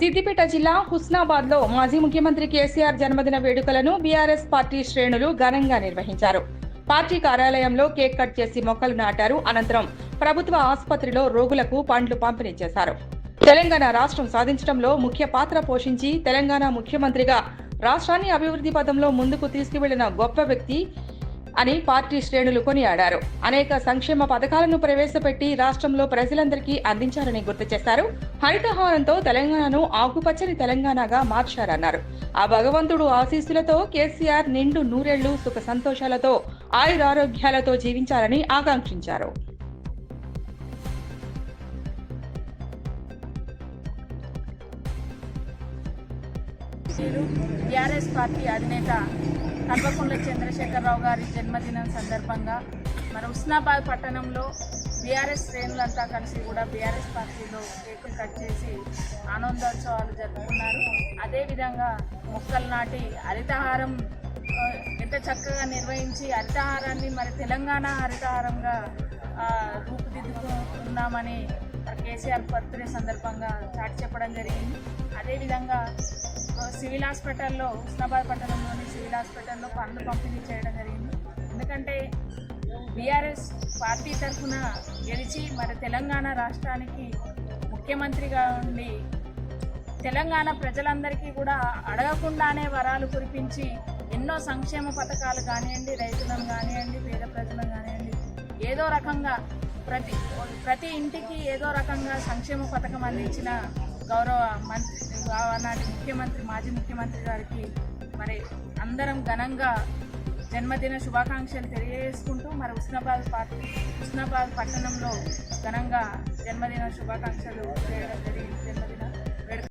సిద్దిపేట జిల్లా హుస్నాబాద్లో మాజీ ముఖ్యమంత్రి కేసీఆర్ జన్మదిన వేడుకలను బీఆర్ఎస్ పార్టీ శ్రేణులు ఘనంగా నిర్వహించారు. పార్టీ కార్యాలయంలో కేక్ కట్ చేసి మొక్కలు నాటారు. అనంతరం ప్రభుత్వ ఆసుపత్రిలో రోగులకు పండ్లు పంపిణీ చేశారు. తెలంగాణ రాష్ట్రం సాధించడంలో ముఖ్య పాత్ర పోషించి తెలంగాణ ముఖ్యమంత్రిగా రాష్ట్రాన్ని అభివృద్ధి పదంలో ముందుకు తీసుకువెళ్ళిన గొప్ప వ్యక్తి అని పార్టీ శ్రేణులు కొనియాడారు. అనేక సంక్షేమ పథకాలను ప్రవేశపెట్టి రాష్ట్రంలో ప్రజలందరికీ అందించారని గుర్తు చేశారు. హరితహారంతో తెలంగాణను ఆకుపచ్చని తెలంగాణగా మార్చారన్నారు. ఆ భగవంతుడు ఆశీస్సులతో కేసీఆర్ నిండు నూరేళ్ళు సుఖ సంతోషాలతో ఆయురారోగ్యాలతో జీవించాలని ఆకాంక్షించారు. టీఆర్ఎస్ పార్టీ అధినేత కల్వకుంట్ల చంద్రశేఖరరావు గారి జన్మదినం సందర్భంగా మన ఉస్నాబాద్ పట్టణంలో బీఆర్ఎస్ శ్రేణులంతా కలిసి కూడా బీఆర్ఎస్ పార్టీలో కేకులు కట్ చేసి ఆనందోత్సవాలు జరుపుకున్నారు. అదేవిధంగా మొక్కలు నాటి హరితహారం ఎంత చక్కగా నిర్వహించి హరితహారాన్ని మరి తెలంగాణ హరితహారంగా రూపుదిద్దుకున్నామని కేసీఆర్ బర్త్డే సందర్భంగా చాటి చెప్పడం జరిగింది. అదేవిధంగా సివిల్ హాస్పిటల్లో హుస్నాబాద్ పట్టణంలోని సివిల్ హాస్పిటల్లో పనులు పంపిణీ చేయడం జరిగింది. ఎందుకంటే బీఆర్ఎస్ పార్టీ తరఫున గెలిచి మరి తెలంగాణ రాష్ట్రానికి ముఖ్యమంత్రిగా ఉండి తెలంగాణ ప్రజలందరికీ కూడా అడగకుండానే వరాలు కురిపించి ఎన్నో సంక్షేమ పథకాలు కానివ్వండి రైతులను కానివ్వండి పేద ప్రజలను కానివ్వండి ఏదో రకంగా ప్రతి ప్రతి ఇంటికి ఏదో రకంగా సంక్షేమ పథకం అందించిన గౌరవ మంత్రి ఆనాటి ముఖ్యమంత్రి మాజీ ముఖ్యమంత్రి గారికి మరి అందరం ఘనంగా జన్మదిన శుభాకాంక్షలు తెలియజేసుకుంటూ మరి హుస్నాబాద్ పార్టీ హుస్నాబాద్ పట్టణంలో ఘనంగా జన్మదిన శుభాకాంక్షలు చేయడం జరిగింది.